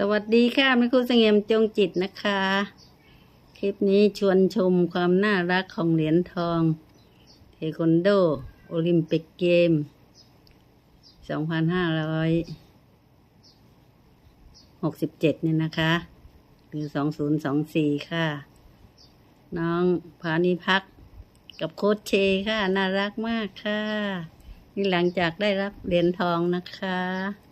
สวัสดีค่ะแม่ครูเสงี่ยมจงจิตนะคะ คลิปนี้ชวนชมความน่ารักของเหรียญทองเทควันโด โอลิมปิกเกม 2567 เนี่ยนะคะ หรือ 2024 ค่ะ น้องพานิพักกับโค้ชเชค่ะ น่ารักมากค่ะ นี่หลังจากได้รับเหรียญทองนะคะ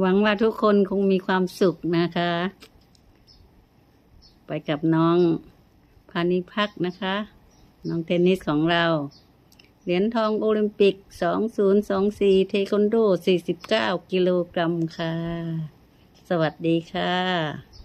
หวังว่าทุกคนคงมีความสุขนะคะ ไปกับน้องพานิพักนะคะ น้องเทนนิสของเรา เหรียญทองโอลิมปิก 2024 เทควันโด 49 กิโลกรัมค่ะ สวัสดีค่ะ